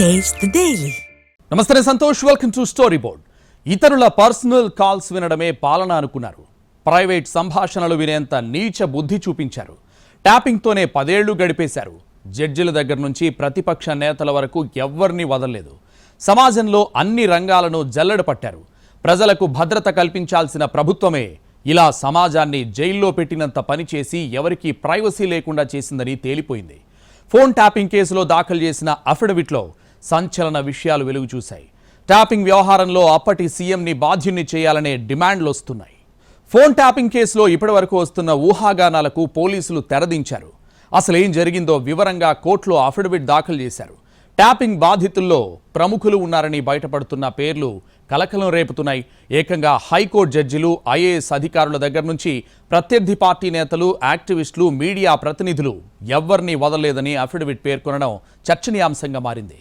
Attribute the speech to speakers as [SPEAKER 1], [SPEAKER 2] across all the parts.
[SPEAKER 1] నమస్తే Santosh welcome to story board ఇతరుల personal calls వినడమే పాలన అనుకున్నారు. ప్రైవేట్ సంభాషణలు వినేంత నీచ బుద్ధి చూపించారు. ట్యాపింగ్తోనే పదేళ్ళు గడిపేశారు. జడ్జిల దగ్గర నుంచి ప్రతిపక్ష నేతల వరకు ఎవ్వరిని వదలలేదు. సమాజంలో అన్ని రంగాలను జల్లెడ పట్టారు. ప్రజలకు భద్రత కల్పించాల్సిన ప్రభుత్వమే ఇలా సమాజాన్ని జైల్లో పెట్టినంత పనిచేసి ఎవరికీ ప్రైవసీ లేకుండా చేసిందని తేలిపోయింది. ఫోన్ ట్యాపింగ్ కేసులో దాఖలు చేసిన అఫిడవిట్లో సంచలన విషయాలు వెలుగు చూశాయి ట్యాపింగ్ వ్యవహారంలో అప్పటి సీఎంని బాధ్యుణ్ణి చేయాలనే డిమాండ్లు వస్తున్నాయి. ఫోన్ ట్యాపింగ్ కేసులో ఇప్పటివరకు వస్తున్న ఊహాగానాలకు పోలీసులు తెరదించారు. అసలు ఏం జరిగిందో వివరంగా కోర్టులో అఫిడవిట్ దాఖలు చేశారు. ట్యాపింగ్ బాధితుల్లో ప్రముఖులు ఉన్నారని బయటపడుతున్న పేర్లు కలకలం రేపుతున్నాయి. ఏకంగా హైకోర్టు జడ్జిలు ఐఏఎస్ అధికారుల దగ్గర నుంచి ప్రత్యర్థి పార్టీ నేతలు యాక్టివిస్టులు మీడియా ప్రతినిధులు ఎవ్వరినీ వదలలేదని అఫిడవిట్ పేర్కొనడం చర్చనీయాంశంగా మారింది.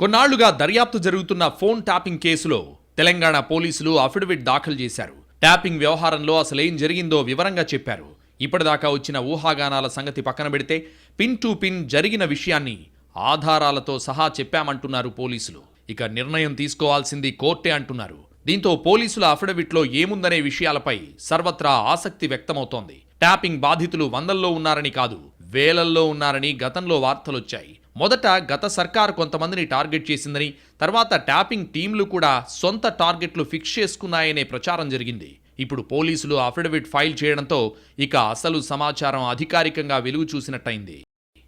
[SPEAKER 1] కొన్నాళ్ళుగా దర్యాప్తు జరుగుతున్న ఫోన్ ట్యాపింగ్ కేసులో తెలంగాణ పోలీసులు అఫిడవిట్ దాఖలు చేశారు. ట్యాపింగ్ వ్యవహారంలో అసలేం జరిగిందో వివరంగా చెప్పారు. ఇప్పటిదాకా వచ్చిన ఊహాగానాల సంగతి పక్కన పెడితే పిన్ టు పిన్ జరిగిన విషయాన్ని ఆధారాలతో సహా చెప్పామంటున్నారు పోలీసులు. ఇక నిర్ణయం తీసుకోవాల్సింది కోర్టే అంటున్నారు. దీంతో పోలీసుల అఫిడవిట్లో ఏముందనే విషయాలపై సర్వత్రా ఆసక్తి వ్యక్తమవుతోంది. ట్యాపింగ్ బాధితులు వందల్లో ఉన్నారని కాదు వేలల్లో ఉన్నారని గతంలో వార్తలొచ్చాయి. మొదట గత సర్కార్ కొంతమందిని టార్గెట్ చేసిందని తర్వాత ట్యాపింగ్ టీంలు కూడా సొంత టార్గెట్లు ఫిక్స్ చేసుకున్నాయనే ప్రచారం జరిగింది. ఇప్పుడు పోలీసులు అఫిడవిట్ ఫైల్ చేయడంతో ఇక అసలు సమాచారం అధికారికంగా వెలుగు చూసినట్టయింది.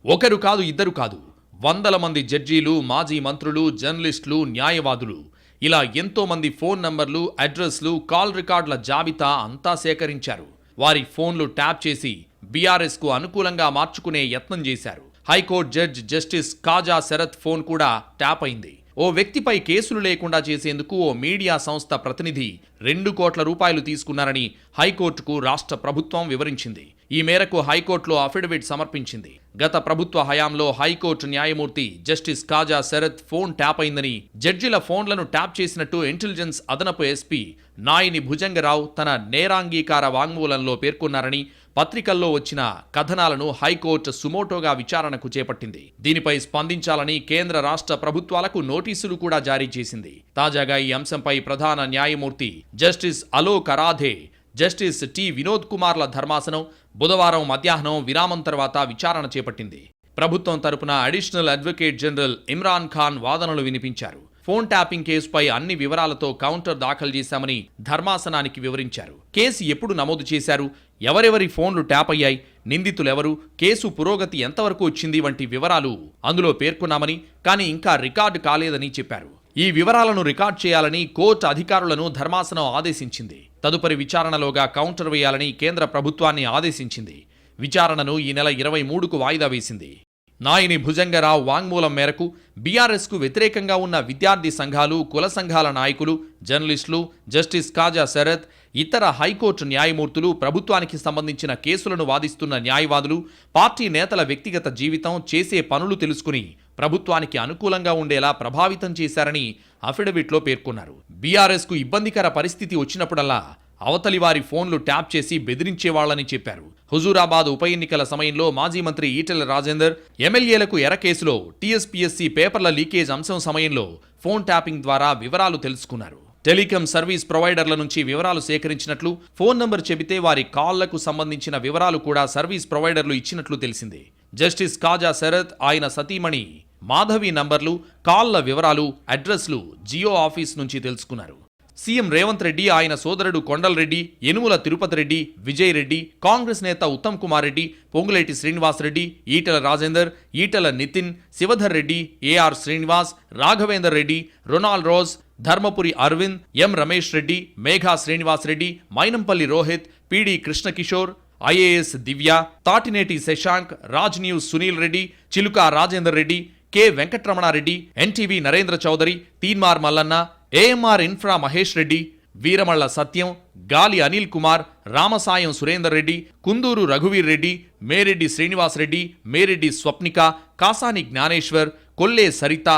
[SPEAKER 1] ఒకరు కాదు ఇద్దరు కాదు. వందల మంది జడ్జీలు మాజీ మంత్రులు జర్నలిస్టులు న్యాయవాదులు. ఇలా ఎంతో మంది ఫోన్ నంబర్లు అడ్రస్లు కాల్ రికార్డుల జాబితా అంతా సేకరించారు. వారి ఫోన్లు ట్యాప్ చేసి బీఆర్ఎస్కు అనుకూలంగా మార్చుకునే యత్నం చేశారు. High court judge justice Kaja Sarath phone కూడా ట్యాప్ అయింది. ఓ వ్యక్తిపై కేసులు లేకుండా చేసేందుకు ఓ మీడియా సంస్థ ప్రతినిధి రెండు కోట్ల రూపాయలు తీసుకున్నారని హైకోర్టుకు రాష్ట్ర ప్రభుత్వం వివరించింది. ఈ మేరకు హైకోర్టులో అఫిడవిట్ సమర్పించింది. గత ప్రభుత్వ హయాంలో హైకోర్టు న్యాయమూర్తి justice Kaja Sarath phone tap అయిందని జడ్జిల ఫోన్లను ట్యాప్ చేసినట్టు ఇంటెలిజెన్స్ అదనపు ఎస్పీ నాయిని భుజంగరావు తన నేరాంగీకార వాంగ్మూలంలో పేర్కొన్నారని పత్రికల్లో వచ్చిన కథనాలను హైకోర్టు సుమోటోగా విచారణకు చేపట్టింది. దీనిపై స్పందించాలని కేంద్ర రాష్ట్ర ప్రభుత్వాలకు నోటీసులు కూడా జారీ చేసింది. తాజాగా ఈ అంశంపై ప్రధాన న్యాయమూర్తి justice Alok Aradhe justice T Vinod కుమార్ల ధర్మాసనం బుధవారం మధ్యాహ్నం విరామం తర్వాత విచారణ చేపట్టింది. ప్రభుత్వం తరపున additional advocate general Imran Khan వాదనలు వినిపించారు. ఫోన్ ట్యాపింగ్ కేసుపై అన్ని వివరాలతో కౌంటర్ దాఖలు చేశామని ధర్మాసనానికి వివరించారు. కేసు ఎప్పుడు నమోదు చేశారు? ఎవరెవరి ఫోన్లు ట్యాప్ అయ్యాయి? నిందితులెవరు? కేసు పురోగతి ఎంతవరకు వచ్చింది? వంటి వివరాలు అందులో పేర్కొన్నామని కానీ ఇంకా రికార్డు కాలేదని చెప్పారు. ఈ వివరాలను రికార్డ్ చేయాలని కోర్టు అధికారులను ధర్మాసనం ఆదేశించింది. తదుపరి విచారణలోగా కౌంటర్ వేయాలని కేంద్ర ప్రభుత్వాన్ని ఆదేశించింది. విచారణను ఈ నెల ఇరవై మూడుకు వాయిదా వేసింది. నాయిని భుజంగరావు వాంగ్మూలం మేరకు బీఆర్ఎస్కు వ్యతిరేకంగా ఉన్న విద్యార్థి సంఘాలు కుల సంఘాల నాయకులు జర్నలిస్టులు జస్టిస్ కాజా శరత్ ఇతర హైకోర్టు న్యాయమూర్తులు ప్రభుత్వానికి సంబంధించిన కేసులను వాదిస్తున్న న్యాయవాదులు పార్టీ నేతల వ్యక్తిగత జీవితం చేసే పనులు తెలుసుకుని ప్రభుత్వానికి అనుకూలంగా ఉండేలా ప్రభావితం చేశారని అఫిడవిట్లో పేర్కొన్నారు. బీఆర్ఎస్కు ఇబ్బందికర పరిస్థితి వచ్చినప్పుడల్లా అవతలి వారి ఫోన్లు ట్యాప్ చేసి బెదిరించేవాళ్ళని చెప్పారు. హుజూరాబాద్ ఉప ఎన్నికల సమయంలో మాజీ మంత్రి ఈటెల రాజేందర్ ఎమ్మెల్యేలకు ఎర కేసులో టీఎస్పీఎస్సీ పేపర్ల లీకేజ్ అంశం సమయంలో ఫోన్ ట్యాపింగ్ ద్వారా వివరాలు తెలుసుకున్నారు. టెలికాం సర్వీస్ ప్రొవైడర్ల నుంచి వివరాలు సేకరించినట్లు ఫోన్ నంబర్ చెబితే వారి కాళ్ళకు సంబంధించిన వివరాలు కూడా సర్వీస్ ప్రొవైడర్లు ఇచ్చినట్లు తెలిసింది. జస్టిస్ కాజా శరత్ ఆయన సతీమణి మాధవి నంబర్లు కాళ్ళ వివరాలు అడ్రస్లు జియో ఆఫీస్ నుంచి తెలుసుకున్నారు. సీఎం రేవంత్ రెడ్డి ఆయన సోదరుడు కొండల్ రెడ్డి యనుముల తిరుపతి రెడ్డి విజయ్ రెడ్డి కాంగ్రెస్ నేత Uttam Kumar Reddy Ponguleti Srinivas Reddy Etela Rajender Etela Nitin Shivadhar Reddy AR Srinivas Raghavender Reddy Ronald Rose Dharmapuri Arvind M Ramesh Reddy Megha Srinivas Reddy Mynampally Rohit PD Krishnakishore IAS Divya Tatineni Shashank Raj news Sunil Reddy Chiluka Rajender Reddy K Venkataramanareddy NTV Narendra Chowdary Teenmar Mallanna AMR infra Mahesh Reddy Veeramalla Satyam Gali Anil Kumar Ramasayam Surender Reddy Kunduru రఘువీర్ Reddy Mereddy Srinivas Reddy Mereddy Swapnika Kasani Gnaneshwar Kolle Saritha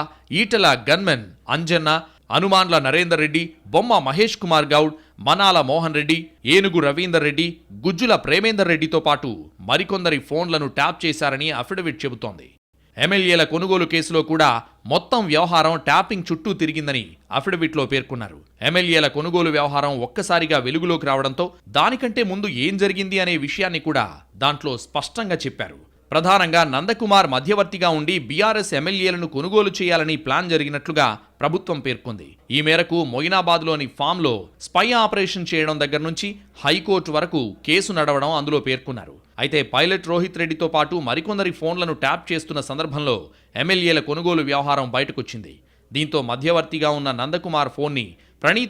[SPEAKER 1] Etela gunmen Anjanna అనుమాన్ల నరేందర్ రెడ్డి బొమ్మ మహేష్ కుమార్ గౌడ్ మనాల మోహన్ రెడ్డి ఏనుగు రవీందర్ రెడ్డి గుజ్జుల ప్రేమేందర్ రెడ్డితో పాటు మరికొందరి ఫోన్లను tap చేశారని affidavit చెబుతోంది. ఎమ్మెల్యేల కొనుగోలు కేసులో కూడా మొత్తం వ్యవహారం ట్యాపింగ్ చుట్టూ తిరిగిందని అఫిడవిట్లో పేర్కొన్నారు. ఎమ్మెల్యేల కొనుగోలు వ్యవహారం ఒక్కసారిగా వెలుగులోకి రావడంతో దానికంటే ముందు ఏం జరిగింది అనే విషయాన్ని కూడా దాంట్లో స్పష్టంగా చెప్పారు. ప్రధానంగా నందకుమార్ మధ్యవర్తిగా ఉండి బీఆర్ఎస్ ఎమ్మెల్యేలను కొనుగోలు చేయాలని ప్లాన్ జరిగినట్లుగా ప్రభుత్వం పేర్కొంది. ఈ మేరకు మొయినాబాద్లోని ఫామ్లో స్పై ఆపరేషన్ చేయడం దగ్గర నుంచి హైకోర్టు వరకు కేసు నడవడం అందులో పేర్కొన్నారు. అయితే పైలట్ రోహిత్ రెడ్డితో పాటు మరికొందరి ఫోన్లను ట్యాప్ చేస్తున్న సందర్భంలో ఎమ్మెల్యేల కొనుగోలు వ్యవహారం బయటకొచ్చింది. దీంతో మధ్యవర్తిగా ఉన్న నందకుమార్ ఫోన్ని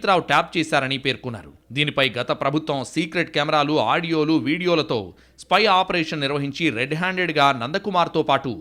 [SPEAKER 1] రావు ట్యాప్ చేశారని పేర్కొన్నారు. దీనిపై గత ప్రభుత్వం సీక్రెట్ కెమెరాలు ఆడియోలు వీడియోలతో స్పై ఆపరేషన్ నిర్వహించి రెడ్ హ్యాండెడ్గా నందకుమార్తో పాటు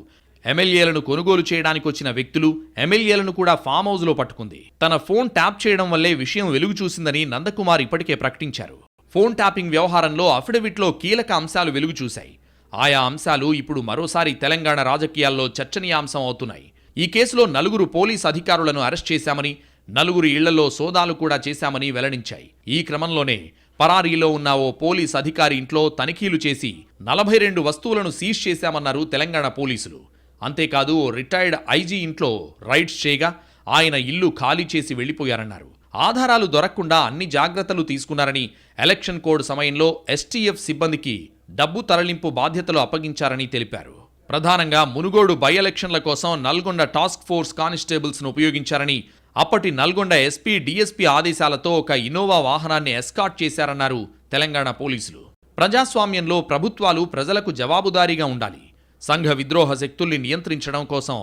[SPEAKER 1] ఎమ్మెల్యేలను కొనుగోలు చేయడానికి వచ్చిన వ్యక్తులు ఎమ్మెల్యేలను కూడా ఫామ్ హౌస్లో పట్టుకుంది. తన ఫోన్ ట్యాప్ చేయడం వల్లే విషయం వెలుగు చూసిందని నందకుమార్ ఇప్పటికే ప్రకటించారు. ఫోన్ ట్యాపింగ్ వ్యవహారంలో అఫిడవిట్లో కీలక అంశాలు వెలుగు చూశాయి. ఆయా అంశాలు ఇప్పుడు మరోసారి తెలంగాణ రాజకీయాల్లో చర్చనీయాంశం అవుతున్నాయి. ఈ కేసులో నలుగురు పోలీస్ అధికారులను అరెస్ట్ చేశామని నలుగురు ఇళ్ళలో సోదాలు కూడా చేశామని వెల్లడించాయి. ఈ క్రమంలోనే పరారీలో ఉన్న ఓ పోలీస్ అధికారి ఇంట్లో తనిఖీలు చేసి నలభై రెండు వస్తువులను సీజ్ చేశామన్నారు తెలంగాణ పోలీసులు. అంతేకాదు రిటైర్డ్ ఐజీ ఇంట్లో రైడ్స్ చేయగా ఆయన ఇల్లు ఖాళీ చేసి వెళ్ళిపోయారన్నారు ఆధారాలు దొరకకుండా అన్ని జాగ్రత్తలు తీసుకున్నారని ఎలక్షన్ కోడ్ సమయంలో ఎస్టీఎఫ్ సిబ్బందికి డబ్బు తరలింపు బాధ్యతలు అప్పగించారని తెలిపారు. ప్రధానంగా మునుగోడు బై ఎలక్షన్ల కోసం నల్గొండ టాస్క్ ఫోర్స్ కానిస్టేబుల్స్ను ఉపయోగించారని అప్పటి నల్గొండ ఎస్పీ డీఎస్పీ ఆదేశాలతో ఒక ఇన్నోవా వాహనాన్ని ఎస్కాట్ చేశారన్నారు తెలంగాణ పోలీసులు. ప్రజాస్వామ్యంలో ప్రభుత్వాలు ప్రజలకు జవాబుదారీగా ఉండాలి. సంఘ విద్రోహ శక్తుల్ని నియంత్రించడం కోసం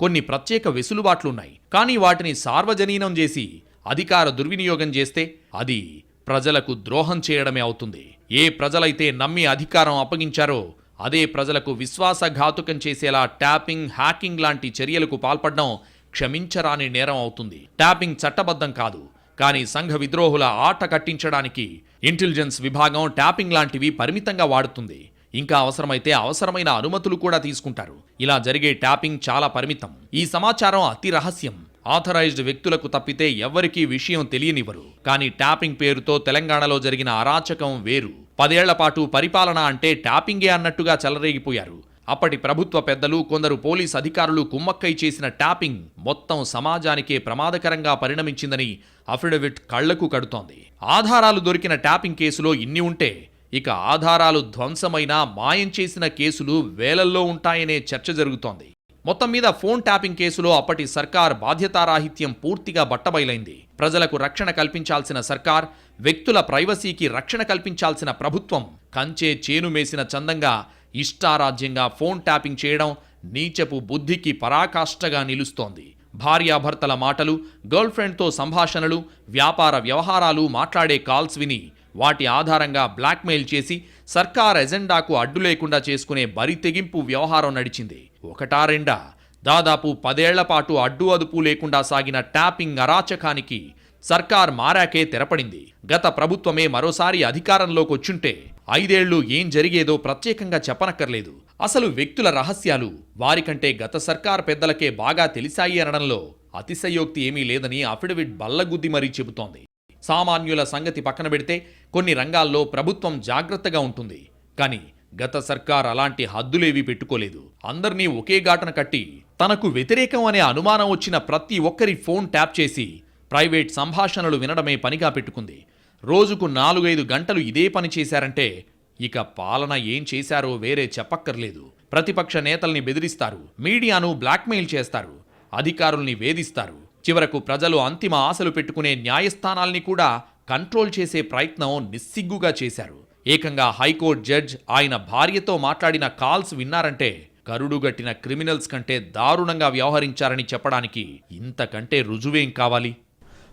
[SPEAKER 1] కొన్ని ప్రత్యేక వెసులుబాట్లున్నాయి. కానీ వాటిని సార్వజనీనం చేసి అధికార దుర్వినియోగం చేస్తే అది ప్రజలకు ద్రోహం చేయడమే అవుతుంది. ఏ ప్రజలైతే నమ్మి అధికారం అప్పగించారో అదే ప్రజలకు విశ్వాసఘాతుకం చేసేలా ట్యాపింగ్ హ్యాకింగ్ లాంటి చర్యలకు పాల్పడడం క్షమించరాని నేరం అవుతుంది. ట్యాపింగ్ చట్టబద్ధం కాదు. కానీ సంఘ విద్రోహుల ఆట కట్టించడానికి ఇంటెలిజెన్స్ విభాగం ట్యాపింగ్ లాంటివి పరిమితంగా వాడుతుంది. ఇంకా అవసరమైతే అవసరమైన అనుమతులు కూడా తీసుకుంటారు. ఇలా జరిగే ట్యాపింగ్ చాలా పరిమితం. ఈ సమాచారం అతి రహస్యం. ఆథరైజ్డ్ వ్యక్తులకు తప్పితే ఎవ్వరికీ విషయం తెలియనివ్వరు. కానీ ట్యాపింగ్ పేరుతో తెలంగాణలో జరిగిన అరాచకం వేరు. పదేళ్ళ పాటు పరిపాలన అంటే ట్యాపింగే అన్నట్టుగా చెలరేగిపోయారు. అప్పటి ప్రభుత్వ పెద్దలు కొందరు పోలీస్ అధికారులు కుమ్మక్కై చేసిన ట్యాపింగ్ మొత్తం సమాజానికే ప్రమాదకరంగా పరిణమించిందని అఫిడవిట్ కళ్ళకు కడుతోంది. ఆధారాలు దొరికిన ట్యాపింగ్ కేసులో ఇన్ని ఉంటే ఇక ఆధారాలు ధ్వంసమైన మాయం చేసిన కేసులు వేలల్లో ఉంటాయనే చర్చ జరుగుతోంది. మొత్తం మీద ఫోన్ ట్యాపింగ్ కేసులో అప్పటి సర్కార్ బాధ్యతారాహిత్యం పూర్తిగా బట్టబయలైంది. ప్రజలకు రక్షణ కల్పించాల్సిన సర్కార్ వ్యక్తుల ప్రైవసీకి రక్షణ కల్పించాల్సిన ప్రభుత్వం కంచే చేను మేసిన చందంగా ఇష్టారాజ్యంగా ఫోన్ ట్యాపింగ్ చేయడం నీచపు బుద్ధికి పరాకాష్ఠగా నిలుస్తోంది. భార్యాభర్తల మాటలు గర్ల్ఫ్రెండ్తో సంభాషణలు వ్యాపార వ్యవహారాలు మాట్లాడే కాల్స్ విని వాటి ఆధారంగా బ్లాక్మెయిల్ చేసి సర్కార్ ఎజెండాకు అడ్డు లేకుండా చేసుకునే బరి తెగింపు వ్యవహారం నడిచింది. ఒకటా రెండా? దాదాపు పదేళ్ళ పాటు అడ్డు అదుపు లేకుండా సాగిన ట్యాపింగ్ అరాచకానికి సర్కార్ మారాకే తెరపడింది. గత ప్రభుత్వమే మరోసారి అధికారంలోకి వచ్చుంటే ఐదేళ్ళు ఏం జరిగేదో ప్రత్యేకంగా చెప్పనక్కర్లేదు. అసలు వ్యక్తుల రహస్యాలు వారికంటే గత సర్కార్ పెద్దలకే బాగా తెలిసాయి అనడంలో అతిశయోక్తి ఏమీ లేదని అఫిడవిట్ బల్లగుద్ది మరీ చెబుతోంది. సామాన్యుల సంగతి పక్కన పెడితే కొన్ని రంగాల్లో ప్రభుత్వం జాగ్రత్తగా ఉంటుంది. కానీ గత సర్కార్ అలాంటి హద్దులేవి పెట్టుకోలేదు. అందర్నీ ఒకే గాటన కట్టి తనకు వ్యతిరేకం అనే అనుమానం వచ్చిన ప్రతి ఒక్కరి ఫోన్ ట్యాప్ చేసి ప్రైవేట్ సంభాషణలు వినడమే పనిగా పెట్టుకుంది. రోజుకు నాలుగైదు గంటలు ఇదే పని చేశారంటే ఇక పాలన ఏం చేశారో వేరే చెప్పక్కర్లేదు. ప్రతిపక్ష నేతల్ని బెదిరిస్తారు మీడియాను బ్లాక్మెయిల్ చేస్తారు అధికారుల్ని వేధిస్తారు. చివరకు ప్రజలు అంతిమ ఆశలు పెట్టుకునే న్యాయస్థానాల్ని కూడా కంట్రోల్ చేసే ప్రయత్నం నిస్సిగ్గుగా చేశారు. ఏకంగా హైకోర్టు జడ్జ్ ఆయన భార్యతో మాట్లాడిన కాల్స్ విన్నారంటే కరుడుగట్టిన క్రిమినల్స్ కంటే దారుణంగా వ్యవహరించారని చెప్పడానికి ఇంతకంటే రుజువేం కావాలి?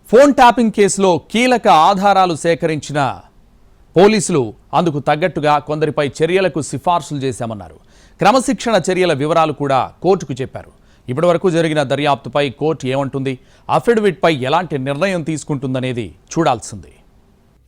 [SPEAKER 2] ఫోన్ ట్యాపింగ్ కేసులో కీలక ఆధారాలు సేకరించిన పోలీసులు అందుకు తగ్గట్టుగా కొందరిపై చర్యలకు సిఫార్సులు చేశామన్నారు. క్రమశిక్షణ చర్యల వివరాలు కూడా కోర్టుకు చెప్పారు. ఇప్పటివరకు జరిగిన దర్యాప్తుపై కోర్టు ఏమంటుంది? అఫిడవిట్పై ఎలాంటి నిర్ణయం తీసుకుంటుందనేది చూడాల్సింది.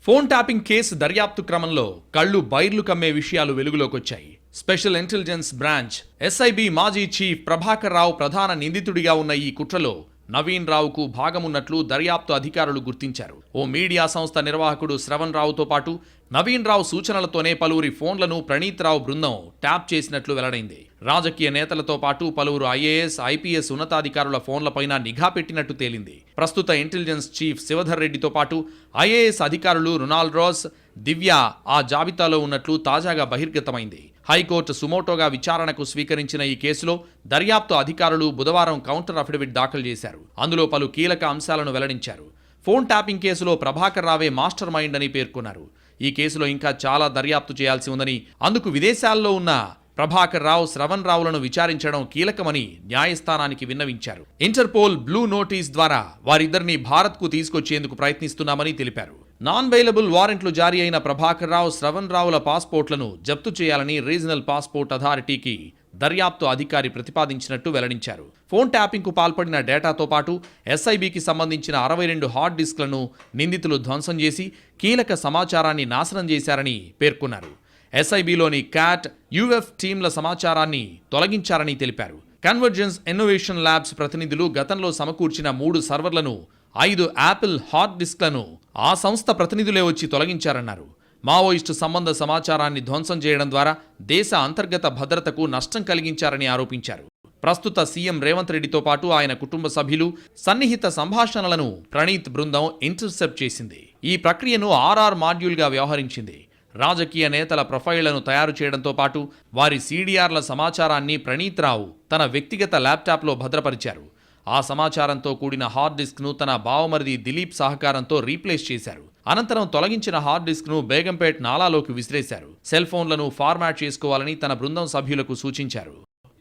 [SPEAKER 1] ఫోన్ ట్యాపింగ్ కేసు దర్యాప్తు క్రమంలో కళ్ళు బైర్లు కమ్మే విషయాలు వెలుగులోకొచ్చాయి. స్పెషల్ ఇంటెలిజెన్స్ బ్రాంచ్ ఎస్ఐబి మాజీ చీఫ్ ప్రభాకర్ రావు ప్రధాన నిందితుడిగా ఉన్న ఈ కుట్రలో నవీన్ రావుకు భాగమున్నట్లు దర్యాప్తు అధికారులు గుర్తించారు. ఓ మీడియా సంస్థ నిర్వాహకుడు శ్రవణ్ రావుతో పాటు నవీన్ రావు సూచనలతోనే పలువురి ఫోన్లను ప్రణీత్ రావు బృందం ట్యాప్ చేసినట్లు వెల్లడైంది. రాజకీయ నేతలతో పాటు పలువురు ఐఏఎస్ ఐపీఎస్ ఉన్నతాధికారుల ఫోన్లపైన నిఘా పెట్టినట్టు తేలింది. ప్రస్తుత ఇంటెలిజెన్స్ చీఫ్ శివధర్ రెడ్డితో పాటు ఐఏఎస్ అధికారులు రొనాల్డ్ రోస్ దివ్య ఆ జాబితాలో ఉన్నట్లు తాజాగా బహిర్గతమైంది. హైకోర్టు సుమోటోగా విచారణకు స్వీకరించిన ఈ కేసులో దర్యాప్తు అధికారులు బుధవారం కౌంటర్ అఫిడవిట్ దాఖలు చేశారు. అందులో పలు కీలక అంశాలను వెల్లడించారు. ఫోన్ ట్యాపింగ్ కేసులో ప్రభాకర్ రావే మాస్టర్ మైండ్ అని పేర్కొన్నారు. ఈ కేసులో ఇంకా చాలా దర్యాప్తు చేయాల్సి ఉందని అందుకు విదేశాల్లో ఉన్న ప్రభాకర్ రావు శ్రవణ్ రావులను విచారించడం కీలకమని న్యాయస్థానానికి విన్నవించారు. ఇంటర్పోల్ బ్లూ నోటీస్ ద్వారా వారిద్దరిని భారత్కు తీసుకొచ్చేందుకు ప్రయత్నిస్తున్నామని తెలిపారు. నాన్ బెయిలబుల్ వారెంట్లు జారీ అయిన ప్రభాకర్ రావు శ్రవణ్ రావుల పాస్పోర్ట్లను జప్తు చేయాలని రీజనల్ పాస్పోర్ట్ అథారిటీకి దర్యాప్తు అధికారి ప్రతిపాదించినట్టు వెల్లడించారు. ఫోన్ ట్యాపింగ్కు పాల్పడిన డేటాతో పాటు ఎస్ఐబికి సంబంధించిన అరవై రెండు హార్డ్ డిస్క్లను నిందితులు ధ్వంసం చేసి కీలక సమాచారాన్ని నాశనం చేశారని పేర్కొన్నారు. ఎస్ఐబిలోని క్యాట్ యుఎఫ్ టీంల సమాచారాన్ని తొలగించారని తెలిపారు. కన్వర్జెన్స్ ఇన్నోవేషన్ ల్యాబ్స్ ప్రతినిధులు గతంలో సమకూర్చిన మూడు సర్వర్లను ఐదు యాపిల్ హార్డ్ డిస్క్లను ఆ సంస్థ ప్రతినిధులే వచ్చి తొలగించారన్నారు. మావోయిస్టు సంబంధ సమాచారాన్ని ధ్వంసం చేయడం ద్వారా దేశ అంతర్గత భద్రతకు నష్టం కలిగించారని ఆరోపించారు. ప్రస్తుత సీఎం రేవంత్ రెడ్డితో పాటు ఆయన కుటుంబ సభ్యులు సన్నిహిత సంభాషణలను ప్రణీత్ బృందం ఇంటర్సెప్ట్ చేసింది. ఈ ప్రక్రియను ఆర్ఆర్ మాడ్యూల్గా వ్యవహరించింది. రాజకీయ నేతల ప్రొఫైళ్ళను తయారు చేయడంతో పాటు వారి సీడీఆర్ల సమాచారాన్ని ప్రణీత్ రావు తన వ్యక్తిగత ల్యాప్టాప్లో భద్రపరిచారు. ఆ సమాచారంతో కూడిన హార్డ్ డిస్క్ను తన బావమరిది దిలీప్ సహకారంతో రీప్లేస్ చేశారు. అనంతరం తొలగించిన హార్డ్ డిస్క్ను బేగంపేట్ నాలాలోకి విసిరేశారు. సెల్ ఫోన్లను ఫార్మాట్ చేసుకోవాలని తన బృందం సభ్యులకు సూచించారు.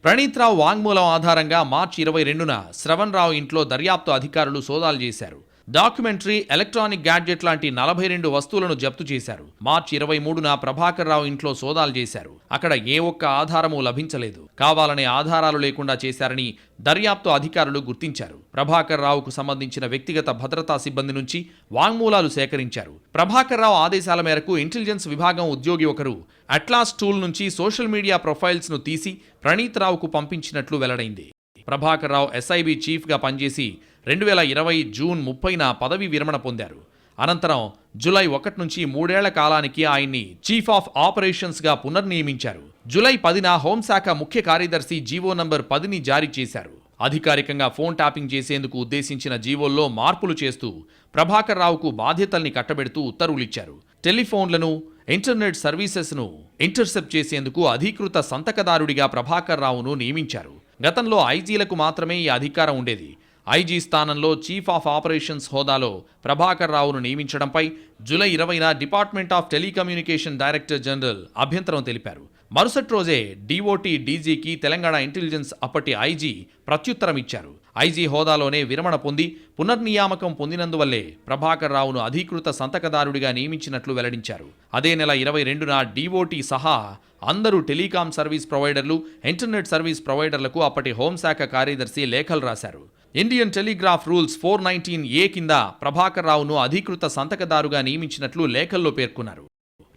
[SPEAKER 1] ప్రణీత్ రావు వాంగ్మూలం ఆధారంగా మార్చి ఇరవై రెండున శ్రవణ్ రావు ఇంట్లో దర్యాప్తు అధికారులు సోదాలు చేశారు. డాక్యుమెంటరీ ఎలక్ట్రానిక్ గ్యాడ్జెట్ లాంటి నలభై రెండు వస్తువులను జప్తు చేశారు. మార్చి ఇరవై మూడున ప్రభాకర్ రావు ఇంట్లో సోదాలు చేశారు. అక్కడ ఏ ఒక్క ఆధారము లభించలేదు. కావాలనే ఆధారాలు లేకుండా చేశారని దర్యాప్తు అధికారులు గుర్తించారు. ప్రభాకర్ రావుకు సంబంధించిన వ్యక్తిగత భద్రతా సిబ్బంది నుంచి వాంగ్మూలాలు సేకరించారు. ప్రభాకర్ రావు ఆదేశాల మేరకు ఇంటెలిజెన్స్ విభాగం ఉద్యోగి ఒకరు అట్లాస్ టూల్ నుంచి సోషల్ మీడియా ప్రొఫైల్స్ను తీసి ప్రణీత్ రావుకు పంపించినట్లు వెల్లడైంది. ప్రభాకర్ రావు ఎస్ఐబి చీఫ్గా పనిచేసి రెండు వేల ఇరవై జూన్ ముప్పైన పదవి విరమణ పొందారు. అనంతరం జులై ఒకటి నుంచి మూడేళ్ళ కాలానికి ఆయన్ని చీఫ్ ఆఫ్ ఆపరేషన్స్గా పునర్నియమించారు. జులై పదిన హోంశాఖ ముఖ్య కార్యదర్శి జీవో నంబర్ పదిని జారీ చేశారు. అధికారికంగా ఫోన్ ట్యాపింగ్ చేసేందుకు ఉద్దేశించిన జీవోల్లో మార్పులు చేస్తూ ప్రభాకర్ రావుకు బాధ్యతల్ని కట్టబెడుతూ ఉత్తర్వులిచ్చారు. టెలిఫోన్లను ఇంటర్నెట్ సర్వీసెస్ను ఇంటర్సెప్ట్ చేసేందుకు అధీకృత సంతకదారుడిగా ప్రభాకర్ రావును నియమించారు. గతంలో ఐజీలకు మాత్రమే ఈ అధికారం ఉండేది. ఐజీ స్థానంలో చీఫ్ ఆఫ్ ఆపరేషన్స్ హోదాలో ప్రభాకర్ రావును నియమించడంపై జూలై ఇరవైన department of telecommunication director general అభ్యంతరం తెలిపారు. మరుసటి రోజే డిఓటీ డీజీకి తెలంగాణ ఇంటెలిజెన్స్ అప్పటి ఐజీ ప్రత్యుత్తరం ఇచ్చారు. ఐజీ హోదాలోనే విరమణ పొంది పునర్నియామకం పొందినందువల్లే ప్రభాకర్ రావును అధీకృత సంతకదారుడిగా నియమించినట్లు వెల్లడించారు. అదే నెల ఇరవై రెండున డిఓటీ సహా అందరూ టెలికాం సర్వీస్ ప్రొవైడర్లు ఇంటర్నెట్ సర్వీస్ ప్రొవైడర్లకు అప్పటి హోంశాఖ కార్యదర్శి లేఖలు రాశారు. Indian telegraph rules four nineteen A కింద ప్రభాకర్ రావును అధీకృత సంతకదారుగా నియమించినట్లు లేఖల్లో పేర్కొన్నారు.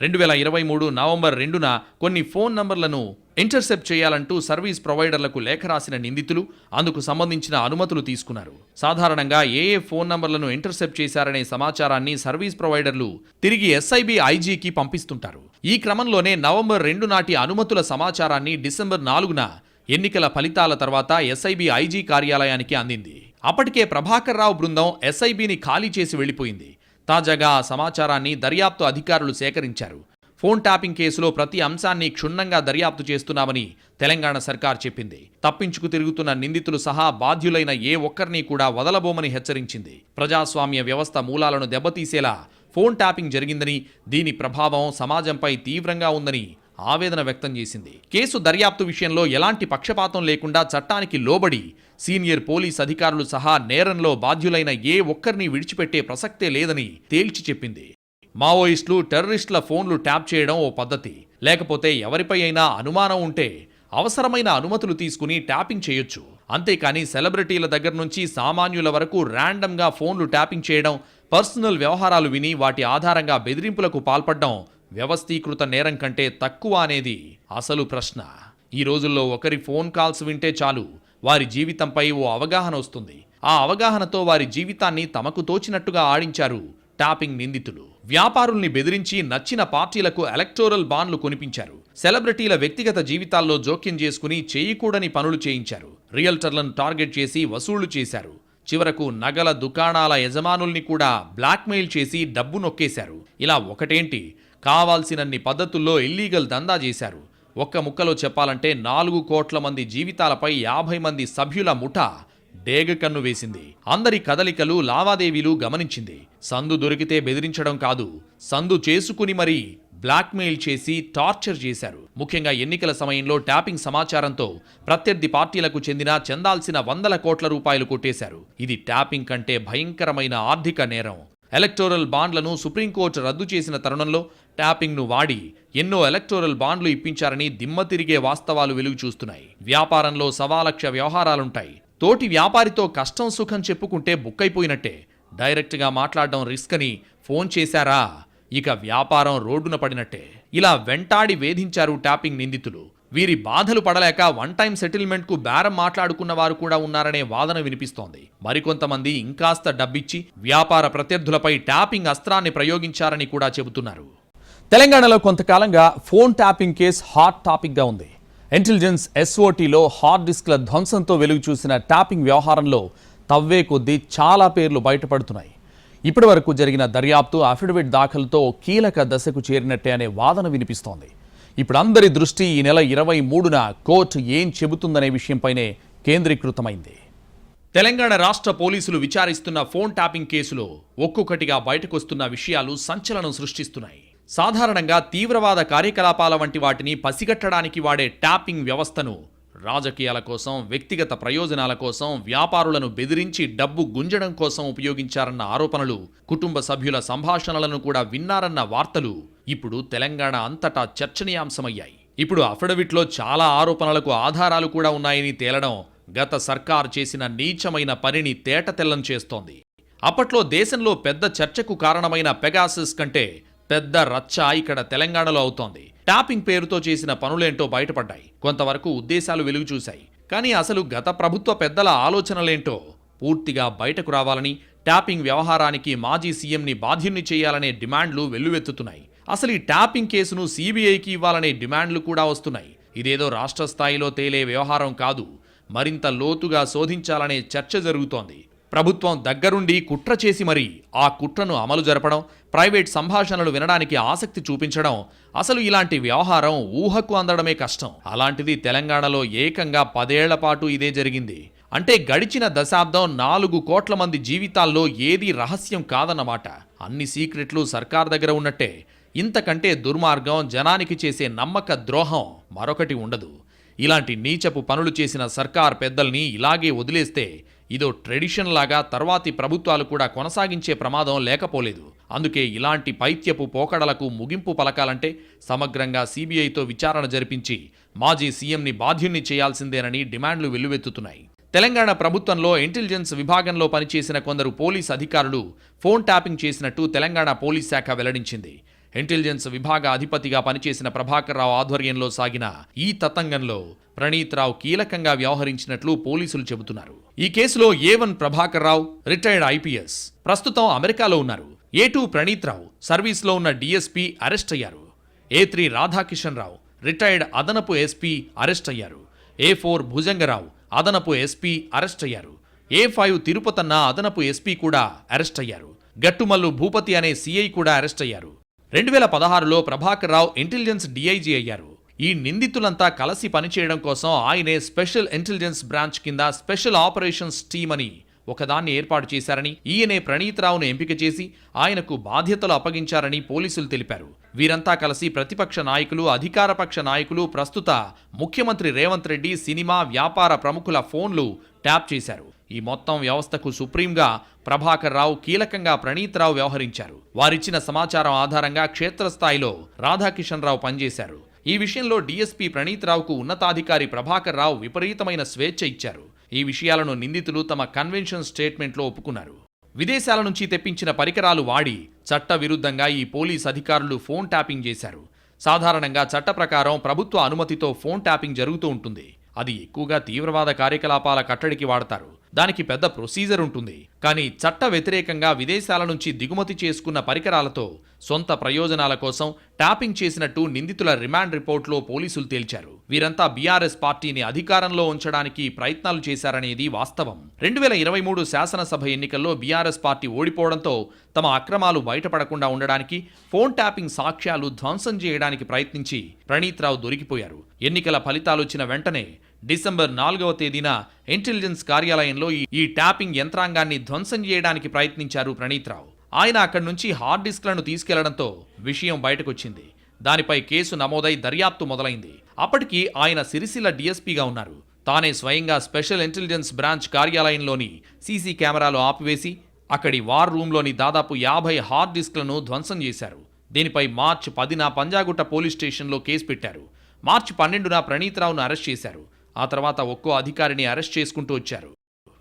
[SPEAKER 1] రెండు వేల ఇరవై మూడు నవంబర్ రెండున కొన్ని ఫోన్ నంబర్లను ఇంటర్సెప్ట్ చేయాలంటూ సర్వీస్ ప్రొవైడర్లకు లేఖ రాసిన నిందితులు అందుకు సంబంధించిన అనుమతులు తీసుకున్నారు. సాధారణంగా ఏ ఏ ఫోన్ నంబర్లను ఇంటర్సెప్ట్ చేశారనే సమాచారాన్ని సర్వీస్ ప్రొవైడర్లు తిరిగి ఎస్ఐబి ఐజీకి పంపిస్తుంటారు. ఈ క్రమంలోనే నవంబర్ రెండు నాటి అనుమతుల సమాచారాన్ని డిసెంబర్ నాలుగున ఎన్నికల ఫలితాల తర్వాత ఎస్ఐబి ఐజీ కార్యాలయానికి అందింది. అప్పటికే ప్రభాకర్ రావు బృందం ఎస్ఐబిని ఖాళీ చేసి వెళ్ళిపోయింది తాజాగా ఆ సమాచారాన్ని దర్యాప్తు అధికారులు సేకరించారు. ఫోన్ ట్యాపింగ్ కేసులో ప్రతి అంశాన్ని క్షుణ్ణంగా దర్యాప్తు చేస్తున్నామని తెలంగాణ సర్కార్ చెప్పింది. తప్పించుకు తిరుగుతున్న నిందితులు సహా బాధ్యులైన ఏ ఒక్కరిని కూడా వదలబోమని హెచ్చరించింది. ప్రజాస్వామ్య వ్యవస్థ మూలాలను దెబ్బతీసేలా ఫోన్ ట్యాపింగ్ జరిగిందని దీని ప్రభావం సమాజంపై తీవ్రంగా ఉందని ఆవేదన వ్యక్తం చేసింది. కేసు దర్యాప్తు విషయంలో ఎలాంటి పక్షపాతం లేకుండా చట్టానికి లోబడి సీనియర్ పోలీస్ అధికారులు సహా నేరంలో బాధ్యులైన ఏ ఒక్కరిని విడిచిపెట్టే ప్రసక్తే లేదని తేల్చి చెప్పింది. మావోయిస్టులు టెర్రరిస్టుల ఫోన్లు ట్యాప్ చేయడం ఓ పద్ధతి. లేకపోతే ఎవరిపై అయినా అనుమానం ఉంటే అవసరమైన అనుమతులు తీసుకుని ట్యాపింగ్ చేయొచ్చు. అంతేకాని సెలబ్రిటీల దగ్గర నుంచి సామాన్యుల వరకు ర్యాండమ్గా ఫోన్లు ట్యాపింగ్ చేయడం పర్సనల్ వ్యవహారాలు విని వాటి ఆధారంగా బెదిరింపులకు పాల్పడడం వ్యవస్థీకృత నేరం కంటే తక్కువ అనేది అసలు ప్రశ్న. ఈ రోజుల్లో ఒకరి ఫోన్ కాల్స్ వింటే చాలు వారి జీవితంపై ఓ అవగాహన వస్తుంది. ఆ అవగాహనతో వారి జీవితాన్ని తమకు తోచినట్టుగా ఆడించారు టాపింగ్ నిందితులు. వ్యాపారుల్ని బెదిరించి నచ్చిన పార్టీలకు ఎలక్టోరల్ బాండ్లు కొనిపించారు. సెలబ్రిటీల వ్యక్తిగత జీవితాల్లో జోక్యం చేసుకుని చేయకూడని పనులు చేయించారు. రియల్టర్లను టార్గెట్ చేసి వసూళ్ళు చేశారు. చివరకు నగల దుకాణాల యజమానుల్ని కూడా బ్లాక్మెయిల్ చేసి డబ్బు నొక్కేశారు. ఇలా ఒకటేంటి? కావాల్సినన్ని పద్ధతుల్లో ఇల్లీగల్ దందా చేశారు. ఒక్క ముక్కలో చెప్పాలంటే నాలుగు కోట్ల మంది జీవితాలపై యాభై మంది సభ్యుల ముఠా డేగ కన్ను వేసింది. అందరి కదలికలు లావాదేవీలు గమనించింది. సందు దొరికితే బెదిరించడం కాదు సందు చేసుకుని మరీ బ్లాక్మెయిల్ చేసి టార్చర్ చేశారు. ముఖ్యంగా ఎన్నికల సమయంలో ట్యాపింగ్ సమాచారంతో ప్రత్యర్థి పార్టీలకు చెందిన చెందాల్సిన వందల కోట్ల రూపాయలు కొట్టేశారు. ఇది ట్యాపింగ్ కంటే భయంకరమైన ఆర్థిక నేరం. ఎలక్టోరల్ బాండ్లను సుప్రీంకోర్టు రద్దు చేసిన తరుణంలో ట్యాపింగ్ను వాడి ఎన్నో ఎలక్టోరల్ బాండ్లు ఇప్పించారని దిమ్మ తిరిగే వాస్తవాలు వెలుగు చూస్తున్నాయి. వ్యాపారంలో సవాలక్ష వ్యవహారాలుంటాయి. తోటి వ్యాపారితో కష్టం సుఖం చెప్పుకుంటే బుక్కైపోయినట్టే. డైరెక్ట్గా మాట్లాడడం రిస్క్ అని ఫోన్ చేశారా? ఇక వ్యాపారం రోడ్డున పడినట్టే. ఇలా వెంటాడి వేధించారు ట్యాపింగ్ నిందితులు. వీరి బాధలు పడలేక వన్ టైం సెటిల్మెంట్కు బేరం మాట్లాడుకున్న వారు కూడా ఉన్నారనే వాదన వినిపిస్తోంది. మరికొంతమంది ఇంకాస్త డబ్బిచ్చి వ్యాపార ప్రత్యర్థులపై ట్యాపింగ్ అస్త్రాన్ని ప్రయోగించారని కూడా చెబుతున్నారు. తెలంగాణలో కొంతకాలంగా ఫోన్ ట్యాపింగ్ కేసు హాట్ టాపిక్గా ఉంది. ఇంటెలిజెన్స్ ఎస్ఓటీలో హార్డ్ డిస్క్ల ధ్వంసంతో వెలుగు చూసిన ట్యాపింగ్ వ్యవహారంలో తవ్వే కొద్దీ చాలా పేర్లు బయటపడుతున్నాయి. ఇప్పటి వరకు జరిగిన దర్యాప్తు అఫిడవిట్ దాఖలుతో కీలక దశకు చేరినట్టే అనే వాదన వినిపిస్తోంది. ఇప్పుడు అందరి దృష్టి ఈ నెల ఇరవై మూడున కోర్టు ఏం చెబుతుందనే విషయంపైనే కేంద్రీకృతమైంది. తెలంగాణ రాష్ట్ర పోలీసులు విచారిస్తున్న ఫోన్ ట్యాపింగ్ కేసులో ఒక్కొక్కటిగా బయటకొస్తున్న విషయాలు సంచలనం సృష్టిస్తున్నాయి. సాధారణంగా తీవ్రవాద కార్యకలాపాల వంటి వాటిని పసిగట్టడానికి వాడే ట్యాపింగ్ వ్యవస్థను రాజకీయాల కోసం వ్యక్తిగత ప్రయోజనాల కోసం వ్యాపారులను బెదిరించి డబ్బు గుంజడం కోసం ఉపయోగించారన్న ఆరోపణలు కుటుంబ సభ్యుల సంభాషణలను కూడా విన్నారన్న వార్తలు ఇప్పుడు తెలంగాణ అంతటా చర్చనీయాంశమయ్యాయి. ఇప్పుడు అఫిడవిట్లో చాలా ఆరోపణలకు ఆధారాలు కూడా ఉన్నాయని తేలడం గత సర్కార్ చేసిన నీచమైన పనిని తేటతెల్లం చేస్తోంది. అప్పట్లో దేశంలో పెద్ద చర్చకు కారణమైన పెగాసిస్ కంటే పెద్ద రచ్చ ఇక్కడ తెలంగాణలో అవుతోంది. ట్యాపింగ్ పేరుతో చేసిన పనులేంటో బయటపడ్డాయి. కొంతవరకు ఉద్దేశాలు వెలుగు చూశాయి. కానీ అసలు గత ప్రభుత్వ పెద్దల ఆలోచనలేంటో పూర్తిగా బయటకు రావాలని ట్యాపింగ్ వ్యవహారానికి మాజీ సీఎంని బాధ్యుణ్ణి చేయాలనే డిమాండ్లు వెల్లువెత్తుతున్నాయి. అసలు ఈ ట్యాపింగ్ కేసును సీబీఐకి ఇవ్వాలనే డిమాండ్లు కూడా వస్తున్నాయి. ఇదేదో రాష్ట్ర స్థాయిలో తేలే వ్యవహారం కాదు. మరింత లోతుగా శోధించాలనే చర్చ జరుగుతోంది. ప్రభుత్వం దగ్గరుండి కుట్ర చేసి మరీ ఆ కుట్రను అమలు జరపడం ప్రైవేట్ సంభాషణలు వినడానికి ఆసక్తి చూపించడం అసలు ఇలాంటి వ్యవహారం ఊహకు అందడమే కష్టం. అలాంటిది తెలంగాణలో ఏకంగా పదేళ్ళ పాటు ఇదే జరిగింది. అంటే గడిచిన దశాబ్దం నాలుగు కోట్ల మంది జీవితాల్లో ఏదీ రహస్యం కాదన్నమాట. అన్ని సీక్రెట్లు సర్కార్ దగ్గర ఉన్నట్టే. ఇంతకంటే దుర్మార్గం జనానికి చేసే నమ్మక ద్రోహం మరొకటి ఉండదు. ఇలాంటి నీచపు పనులు చేసిన సర్కార్ పెద్దల్ని ఇలాగే వదిలేస్తే ఇదో ట్రెడిషన్ లాగా తర్వాతి ప్రభుత్వాలు కూడా కొనసాగించే ప్రమాదం లేకపోలేదు. అందుకే ఇలాంటి పైత్యపు పోకడలకు ముగింపు పలకాలంటే సమగ్రంగా సీబీఐతో విచారణ జరిపించి మాజీ సీఎంని బాధ్యుణ్ణి చేయాల్సిందేనని డిమాండ్లు వెల్లువెత్తుతున్నాయి. తెలంగాణ ప్రభుత్వంలో ఇంటెలిజెన్స్ విభాగంలో పనిచేసిన కొందరు పోలీస్ అధికారులు ఫోన్ ట్యాపింగ్ చేసినట్టు తెలంగాణ పోలీస్ శాఖ వెల్లడించింది. ఇంటెలిజెన్స్ విభాగ అధిపతిగా పనిచేసిన ప్రభాకర్రావు ఆధ్వర్యంలో సాగిన ఈ తతంగంలో ప్రణీత్ రావు కీలకంగా వ్యవహరించినట్లు పోలీసులు చెబుతున్నారు. ఈ కేసులో A one Prabhakar Rao retired IPS ప్రస్తుతం అమెరికాలో ఉన్నారు. ఏ టూ ప్రణీత్ రావు సర్వీస్లో ఉన్న డీఎస్పీ అరెస్ట్ అయ్యారు. A three Radhakishan Rao retired అదనపు ఎస్పీ అరెస్ట్ అయ్యారు. ఏ ఫోర్ భుజంగరావు అదనపు ఎస్పీ అరెస్ట్ అయ్యారు. ఏ ఫైవ్ తిరుపతన్న అదనపు ఎస్పీ కూడా అరెస్ట్ అయ్యారు. గట్టుమల్లు భూపతి అనే సీఐ కూడా అరెస్ట్ అయ్యారు. రెండు వేల పదహారులో ప్రభాకర్ రావు ఇంటెలిజెన్స్ డీఐజీ అయ్యారు. ఈ నిందితులంతా కలిసి పనిచేయడం కోసం ఆయనే స్పెషల్ ఇంటెలిజెన్స్ బ్రాంచ్ కింద స్పెషల్ ఆపరేషన్స్ టీమ్ అని ఒకదాన్ని ఏర్పాటు చేశారని ఈయనే ప్రణీతరావును ఎంపిక చేసి ఆయనకు బాధ్యతలు అప్పగించారని పోలీసులు తెలిపారు. వీరంతా కలిసి ప్రతిపక్ష నాయకులు అధికారపక్ష నాయకులు ప్రస్తుత ముఖ్యమంత్రి రేవంత్ రెడ్డి సినిమా వ్యాపార ప్రముఖుల ఫోన్లు ట్యాప్ చేశారు. ఈ మొత్తం వ్యవస్థకు సుప్రీంగా ప్రభాకర్ రావు కీలకంగా ప్రణీతరావు వ్యవహరించారు. వారిచ్చిన సమాచారం ఆధారంగా క్షేత్రస్థాయిలో రాధాకిషన్ రావు పనిచేశారు. ఈ విషయంలో డీఎస్పీ ప్రణీతరావుకు ఉన్నతాధికారి ప్రభాకర్ రావు విపరీతమైన స్వేచ్ఛ ఇచ్చారు. ఈ విషయాలను నిందితులు తమ కన్వెన్షన్ స్టేట్మెంట్లో ఒప్పుకున్నారు. విదేశాల నుంచి తెప్పించిన పరికరాలు వాడి చట్ట విరుద్ధంగా ఈ పోలీస్ అధికారులు ఫోన్ ట్యాపింగ్ చేశారు. సాధారణంగా చట్ట ప్రకారం ప్రభుత్వ అనుమతితో ఫోన్ ట్యాపింగ్ జరుగుతూ ఉంటుంది. అది ఎక్కువగా తీవ్రవాద కార్యకలాపాల కట్టడికి వాడతారు. దానికి పెద్ద ప్రొసీజర్ ఉంటుంది. కానీ చట్ట వ్యతిరేకంగా విదేశాల నుంచి దిగుమతి చేసుకున్న పరికరాలతో సొంత ప్రయోజనాల కోసం ట్యాపింగ్ చేసినట్టు నిందితుల రిమాండ్ రిపోర్ట్లో పోలీసులు తేల్చారు. వీరంతా బీఆర్ఎస్ పార్టీని అధికారంలో ఉంచడానికి ప్రయత్నాలు చేశారనేది వాస్తవం. రెండు వేల ఇరవై మూడు శాసనసభ ఎన్నికల్లో బీఆర్ఎస్ పార్టీ ఓడిపోవడంతో తమ అక్రమాలు బయటపడకుండా ఉండడానికి ఫోన్ ట్యాపింగ్ సాక్ష్యాలు ధ్వంసం చేయడానికి ప్రయత్నించి ప్రణీత్ రావు దొరికిపోయారు. ఎన్నికల ఫలితాలొచ్చిన వెంటనే డిసెంబర్ నాలుగవ తేదీన ఇంటెలిజెన్స్ కార్యాలయంలో ఈ- ట్యాపింగ్ యంత్రాంగాన్ని ధ్వంసం చేయడానికి ప్రయత్నించారు ప్రణీత్రావు. ఆయన అక్కడి నుంచి హార్డ్ డిస్క్లను తీసుకెళ్ళడంతో విషయం బయటకొచ్చింది. దానిపై కేసు నమోదై దర్యాప్తు మొదలైంది. అప్పటికి ఆయన సిరిసిల్ల డీఎస్పీగా ఉన్నారు. తానే స్వయంగా స్పెషల్ ఇంటెలిజెన్స్ బ్రాంచ్ కార్యాలయంలోని సీసీ కెమెరాలు ఆపివేసి అక్కడి వార్ రూమ్లోని దాదాపు యాభై హార్డ్ డిస్క్లను ధ్వంసం చేశారు. దీనిపై మార్చి పదిన పంజాగుట్ట పోలీస్ స్టేషన్లో కేసు పెట్టారు. మార్చి పన్నెండున ప్రణీతరావును అరెస్ట్ చేశారు. ఆ తర్వాత ఒక్కో అధికారిని అరెస్ట్ చేసుకుంటూ వచ్చారు.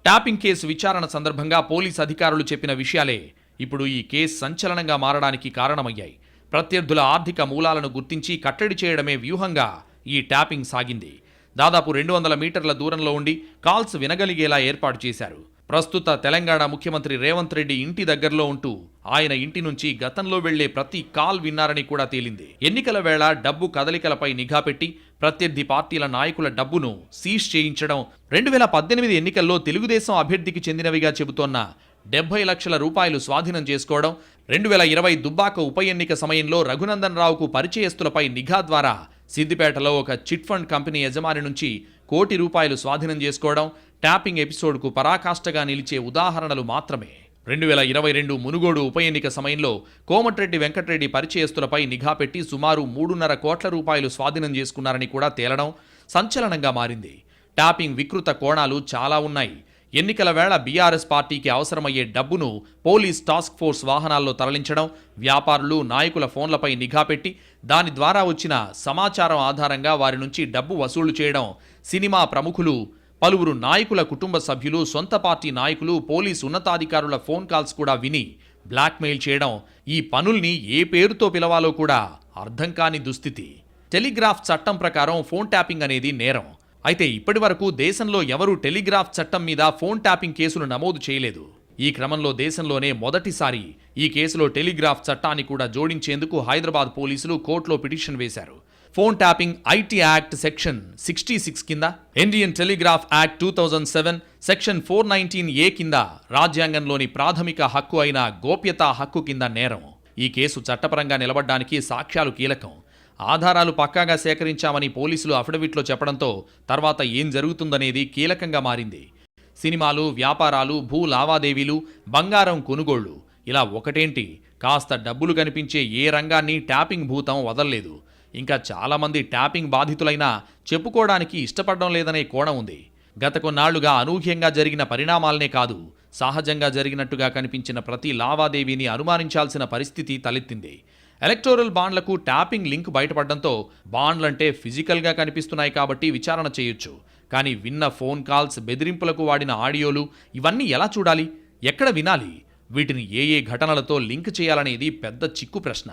[SPEAKER 1] ట్యాపింగ్ కేసు విచారణ సందర్భంగా పోలీస్ అధికారులు చెప్పిన విషయాలే ఇప్పుడు ఈ కేసు సంచలనంగా మారడానికి కారణమయ్యాయి. ప్రత్యర్థుల ఆర్థిక మూలాలను గుర్తించి కట్టడి చేయడమే వ్యూహంగా ఈ ట్యాపింగ్ సాగింది. దాదాపు రెండు వందల మీటర్ల దూరంలో ఉండి కాల్స్ వినగలిగేలా ఏర్పాటు చేశారు. ప్రస్తుత తెలంగాణ ముఖ్యమంత్రి రేవంత్ రెడ్డి ఇంటి దగ్గరలో ఉంటూ ఆయన ఇంటి నుంచి గతంలో వెళ్ళే ప్రతి కాల్ విన్నారని కూడా తేలింది. ఎన్నికల వేళ డబ్బు కదలికలపై నిఘా పెట్టి ప్రత్యర్థి పార్టీల నాయకుల డబ్బును సీజ్ చేయించడం రెండు వేల పద్దెనిమిది ఎన్నికల్లో తెలుగుదేశం అభ్యర్థికి చెందినవిగా చెబుతోన్న డెబ్బై లక్షల రూపాయలు స్వాధీనం చేసుకోవడం రెండు వేల ఇరవై దుబ్బాక ఉప ఎన్నిక సమయంలో రఘునందన్ రావుకు పరిచయస్తులపై నిఘా ద్వారా సిద్దిపేటలో ఒక చిట్ ఫండ్ కంపెనీ యజమాని నుంచి కోటి రూపాయలు స్వాధీనం చేసుకోవడం ట్యాపింగ్ ఎపిసోడ్కు పరాకాష్ఠగా నిలిచే ఉదాహరణలు మాత్రమే. రెండు వేల ఇరవై రెండు మునుగోడు ఉప ఎన్నిక సమయంలో కోమటిరెడ్డి వెంకటరెడ్డి పరిచయస్తులపై నిఘా పెట్టి సుమారు మూడున్నర కోట్ల రూపాయలు స్వాధీనం చేసుకున్నారని కూడా తేలడం సంచలనంగా మారింది. ట్యాపింగ్ వికృత కోణాలు చాలా ఉన్నాయి. ఎన్నికల వేళ బీఆర్ఎస్ పార్టీకి అవసరమయ్యే డబ్బును పోలీస్ టాస్క్ ఫోర్స్ వాహనాల్లో తరలించడం వ్యాపారులు నాయకుల ఫోన్లపై నిఘా పెట్టి దాని ద్వారా వచ్చిన సమాచారం ఆధారంగా వారి నుంచి డబ్బు వసూలు చేయడం సినిమా ప్రముఖులు పలువురు నాయకుల కుటుంబ సభ్యులు సొంత పార్టీ నాయకులు పోలీస్ ఉన్నతాధికారుల ఫోన్ కాల్స్ కూడా విని బ్లాక్మెయిల్ చేయడం ఈ పనుల్ని ఏ పేరుతో పిలవాలో కూడా అర్థం కాని దుస్థితి. టెలిగ్రాఫ్ చట్టం ప్రకారం ఫోన్ ట్యాపింగ్ అనేది నేరం. అయితే ఇప్పటి వరకు దేశంలో ఎవరూ టెలిగ్రాఫ్ చట్టం మీద ఫోన్ ట్యాపింగ్ కేసులు నమోదు చేయలేదు. ఈ క్రమంలో దేశంలోనే మొదటిసారి ఈ కేసులో టెలిగ్రాఫ్ చట్టాన్ని కూడా జోడించేందుకు హైదరాబాద్ పోలీసులు కోర్టులో పిటిషన్ వేశారు. Phone tapping IT act section sixty six కింద Indian telegraph act two thousand seven section four nineteen A కింద రాజ్యాంగంలోని ప్రాథమిక హక్కు అయిన గోప్యతా హక్కు కింద నేరం. ఈ కేసు చట్టపరంగా నిలబడ్డానికి సాక్ష్యాలు కీలకం. ఆధారాలు పక్కాగా సేకరించామని పోలీసులు అఫిడవిట్లో చెప్పడంతో తర్వాత ఏం జరుగుతుందనేది కీలకంగా మారింది. సినిమాలు వ్యాపారాలు భూ లావాదేవీలు బంగారం కొనుగోళ్ళు ఇలా ఒకటేంటి? కాస్త డబ్బులు కనిపించే ఏ రంగాన్ని ట్యాపింగ్ భూతం వదలలేదు. ఇంకా చాలామంది ట్యాపింగ్ బాధితులైనా చెప్పుకోవడానికి ఇష్టపడడం లేదనే కోణం ఉంది. గత కొన్నాళ్ళుగా అనూహ్యంగా జరిగిన పరిణామాలనే కాదు సహజంగా జరిగినట్టుగా కనిపించిన ప్రతి లావాదేవీని అనుమానించాల్సిన పరిస్థితి తలెత్తింది. ఎలక్టోరల్ బాండ్లకు ట్యాపింగ్ లింక్ బయటపడడంతో బాండ్లంటే ఫిజికల్గా కనిపిస్తున్నాయి కాబట్టి విచారణ చేయొచ్చు. కానీ విన్న ఫోన్ కాల్స్ బెదిరింపులకు వాడిన ఆడియోలు ఇవన్నీ ఎలా చూడాలి? ఎక్కడ వినాలి? వీటిని ఏ ఏ ఘటనలతో లింక్ చేయాలనేది పెద్ద చిక్కు ప్రశ్న.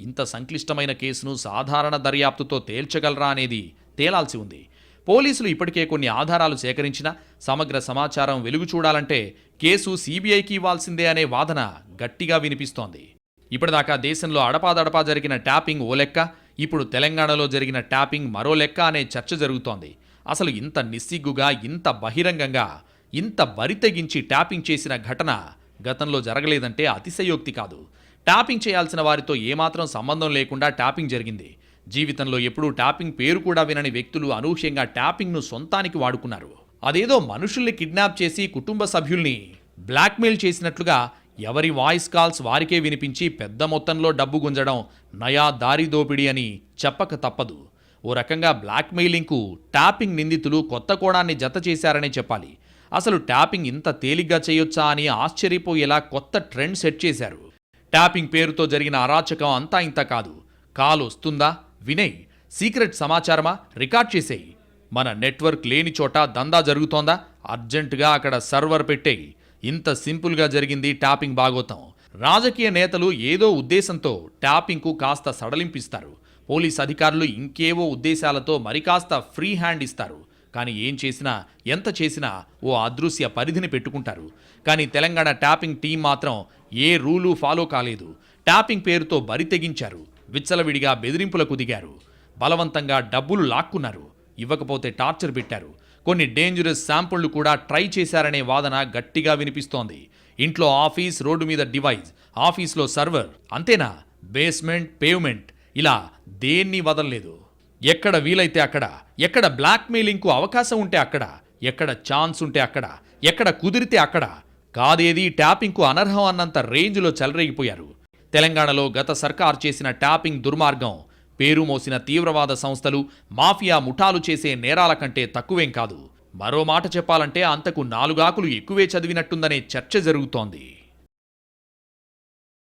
[SPEAKER 1] ఇంత సంక్లిష్టమైన కేసును సాధారణ దర్యాప్తుతో తేల్చగలరా అనేది తేలాల్సి ఉంది. పోలీసులు ఇప్పటికే కొన్ని ఆధారాలు సేకరించినా సమగ్ర సమాచారం వెలుగు చూడాలంటే కేసు సీబీఐకి ఇవ్వాల్సిందే అనే వాదన గట్టిగా వినిపిస్తోంది. ఇప్పటిదాకా దేశంలో అడపాదడపా జరిగిన ట్యాపింగ్ ఓ లెక్క ఇప్పుడు తెలంగాణలో జరిగిన ట్యాపింగ్ మరో లెక్క అనే చర్చ జరుగుతోంది. అసలు ఇంత నిస్సిగ్గుగా ఇంత బహిరంగంగా ఇంత బరితెగించి ట్యాపింగ్ చేసిన ఘటన గతంలో జరగలేదంటే అతిశయోక్తి కాదు. ట్యాపింగ్ చేయాల్సిన వారితో ఏమాత్రం సంబంధం లేకుండా ట్యాపింగ్ జరిగింది. జీవితంలో ఎప్పుడూ ట్యాపింగ్ పేరు కూడా వినని వ్యక్తులు అనూహ్యంగా ట్యాపింగ్ను సొంతానికి వాడుకున్నారు. అదేదో మనుషుల్ని కిడ్నాప్ చేసి కుటుంబ సభ్యుల్ని బ్లాక్మెయిల్ చేసినట్లుగా ఎవరి వాయిస్ కాల్స్ వారికే వినిపించి పెద్ద మొత్తంలో డబ్బు గుంజడం నయా దారి దోపిడీ అని చెప్పక తప్పదు. ఓ రకంగా బ్లాక్మెయిలింగ్కు ట్యాపింగ్ నిందితులు కొత్త కోణాన్ని జత చేశారనే చెప్పాలి. అసలు ట్యాపింగ్ ఇంత తేలిగ్గా చేయొచ్చా అని ఆశ్చర్యపోయేలా కొత్త ట్రెండ్ సెట్ చేశారు. ట్యాపింగ్ పేరుతో జరిగిన అరాచకం అంతా ఇంత కాదు. కాల్ వస్తుందా? వినయ్ సీక్రెట్ సమాచారమా? రికార్డ్ చేసేయి. మన నెట్వర్క్ లేని చోట దందా జరుగుతోందా? అర్జెంటుగా అక్కడ సర్వర్ పెట్టేయి. ఇంత సింపుల్గా జరిగింది ట్యాపింగ్ బాగోతం రాజకీయ నేతలు ఏదో ఉద్దేశంతో ట్యాపింగ్కు కాస్త సడలింపిస్తారు. పోలీస్ అధికారులు ఇంకేవో ఉద్దేశాలతో మరి కాస్త ఫ్రీ హ్యాండ్ ఇస్తారు. కానీ ఏం చేసినా ఎంత చేసినా ఓ అదృశ్య పరిధిని పెట్టుకుంటారు. కానీ తెలంగాణ ట్యాపింగ్ టీం మాత్రం ఏ రూలు ఫాలో కాలేదు. ట్యాపింగ్ పేరుతో బరి తెగించారు. విచ్చలవిడిగా బెదిరింపులకు దిగారు. బలవంతంగా డబ్బులు లాక్కున్నారు. ఇవ్వకపోతే టార్చర్ పెట్టారు. కొన్ని డేంజరస్ శాంపుళ్ళు కూడా ట్రై చేశారనే వాదన గట్టిగా వినిపిస్తోంది. ఇంట్లో ఆఫీస్ రోడ్డు మీద డివైస్ ఆఫీస్లో సర్వర్ అంతేనా? బేస్మెంట్ పేవ్మెంట్ ఇలా దేన్ని వదలలేదు. ఎక్కడ వీలైతే అక్కడ ఎక్కడ బ్లాక్మెయిలింగ్కు అవకాశం ఉంటే అక్కడ ఎక్కడ ఛాన్స్ ఉంటే అక్కడ ఎక్కడ కుదిరితే అక్కడ కాదేది ట్యాపింగ్కు అనర్హం అన్నంత రేంజ్లో చెలరేగిపోయారు. తెలంగాణలో గత సర్కార్ చేసిన ట్యాపింగ్ దుర్మార్గం పేరు మోసిన తీవ్రవాద సంస్థలు మాఫియా ముఠాలు చేసే నేరాల కంటే తక్కువేం కాదు. మరో మాట చెప్పాలంటే అంతకు నాలుగాకులు ఎక్కువే చదివినట్టుందనే చర్చ జరుగుతోంది.